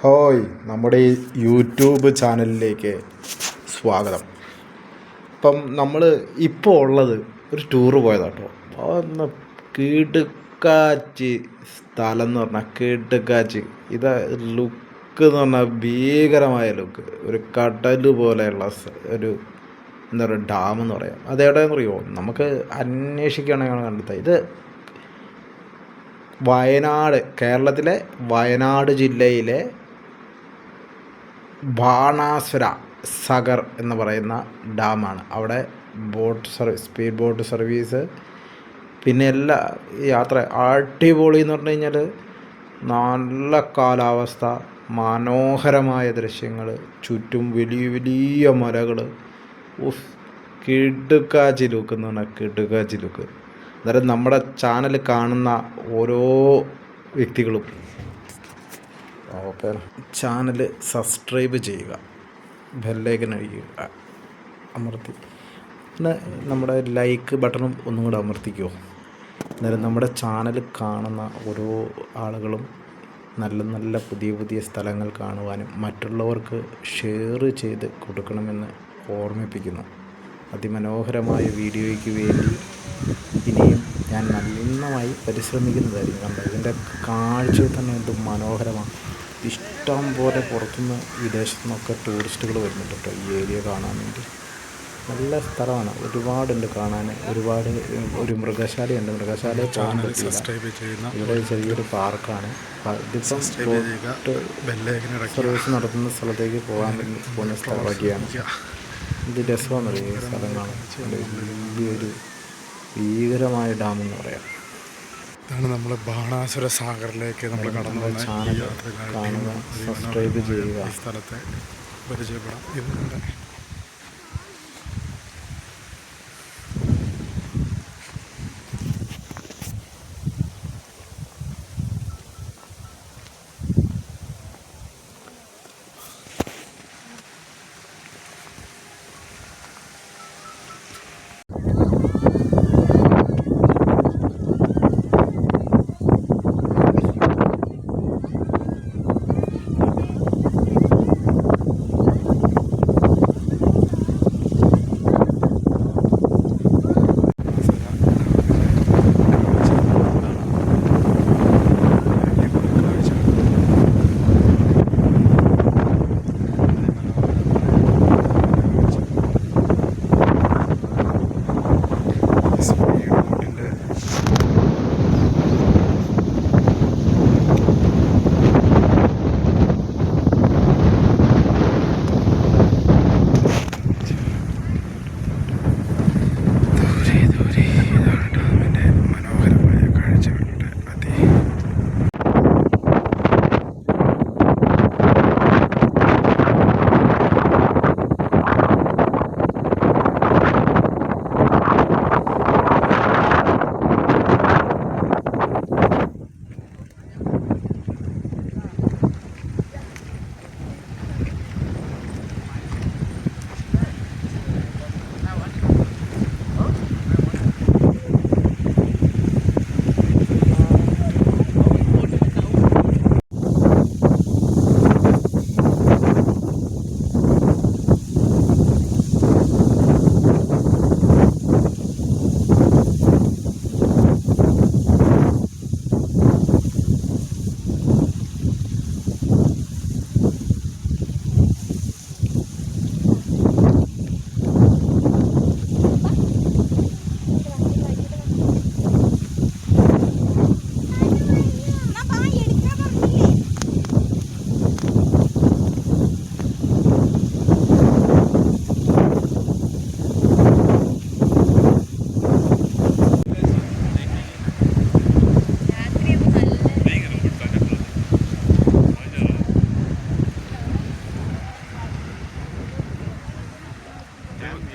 ഹോയ് നമ്മുടെ യൂട്യൂബ് ചാനലിലേക്ക് സ്വാഗതം. അപ്പം നമ്മൾ ഇപ്പോൾ ഉള്ളത് ഒരു ടൂറ് പോയതാട്ടോ. ഒന്ന് കിടുക്കാച്ചി സ്ഥലം എന്ന് പറഞ്ഞാൽ കിടുക്കാച്ചി. ഇത് ലുക്ക് എന്ന് പറഞ്ഞാൽ ഭീകരമായ ലുക്ക് ഒരു കടൽ പോലെയുള്ള ഒരു എന്താ പറയുക ഡാം എന്ന് പറയാം. അത് എവിടെയെന്ന് അറിയുമോ നമുക്ക് അന്വേഷിക്കുകയാണെങ്കിൽ കണ്ടെത്താം ഇത് വയനാട് കേരളത്തിലെ വയനാട് ജില്ലയിലെ ബാണാസുര സഗർ എന്ന് പറയുന്ന ഡാമാണ്. അവിടെ boat service speed boat service പിന്നെ എല്ലാ യാത്ര. അടിപൊളി എന്ന് പറഞ്ഞു കഴിഞ്ഞാൽ നല്ല കാലാവസ്ഥ മനോഹരമായ ദൃശ്യങ്ങൾ ചുറ്റും വലിയ വലിയ മലകൾ ഉഫ് കിടുക്കാച്ചി ലുക്ക് എന്ന് പറഞ്ഞാൽ കിടുക്കാച്ചി ലുക്ക്. അന്നേരം നമ്മുടെ ചാനൽ കാണുന്ന ഓരോ വ്യക്തികളും ഓക്കെ ചാനൽ സബ്സ്ക്രൈബ് ചെയ്യുക. ബെല്ലേക്കൻ അഴിക്കുക അമർത്തി. പിന്നെ നമ്മുടെ ലൈക്ക് ബട്ടണും ഒന്നും കൂടെ അമർത്തിക്കുമോ അന്നേരം നമ്മുടെ ചാനൽ കാണുന്ന ഓരോ ആളുകളും നല്ല നല്ല പുതിയ പുതിയ സ്ഥലങ്ങൾ കാണുവാനും മറ്റുള്ളവർക്ക് ഷെയർ ചെയ്ത് കൊടുക്കണമെന്ന് ഓർമ്മിപ്പിക്കുന്നു. അതിമനോഹരമായ വീഡിയോയ്ക്ക് വേണ്ടി ഇനിയും ഞാൻ നല്ലമായി പരിശ്രമിക്കുന്നതായിരിക്കും കണ്ടത് ഇതിന്റെ കാഴ്ച തന്നെ എന്ത് മനോഹരമാണ്. ഇഷ്ടം പോലെ പുറത്തുനിന്ന് വിദേശത്തു നിന്നൊക്കെ ടൂറിസ്റ്റുകൾ വരുന്നുണ്ട് കേട്ടോ ഈ ഏരിയ കാണാൻ വേണ്ടി. നല്ല സ്ഥലമാണ്. ഒരുപാടുണ്ട് കാണാൻ. ഒരുപാട് ഒരു മൃഗശാലയുണ്ട് മൃഗശാല കാണാൻ പറ്റില്ല ഇവിടെ ചെറിയൊരു പാർക്കാണ്. ഇതിപ്പം സർവീസ് നടത്തുന്ന സ്ഥലത്തേക്ക് പോകാൻ പോകുന്ന സ്ഥലമൊക്കെയാണ്. ഇത് രസമാണ് ഈ സ്ഥലം കാണാൻ. വലിയൊരു ഭീകരമായ ഡാം എന്ന് പറയാം. ഇതാണ് നമ്മൾ ബാണാസുര സാഗറിലേക്ക് നമ്മൾ കടന്നു വന്ന ചാനൽ കാണുക സബ്സ്ക്രൈബ് ചെയ്യുക. ഈ സ്ഥലത്തെ പരിചയപ്പെടാം. ഇത് നമ്മുടെ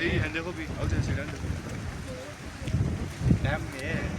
Iya, anda kopi. Aku sudah sedang. Damn, yeah.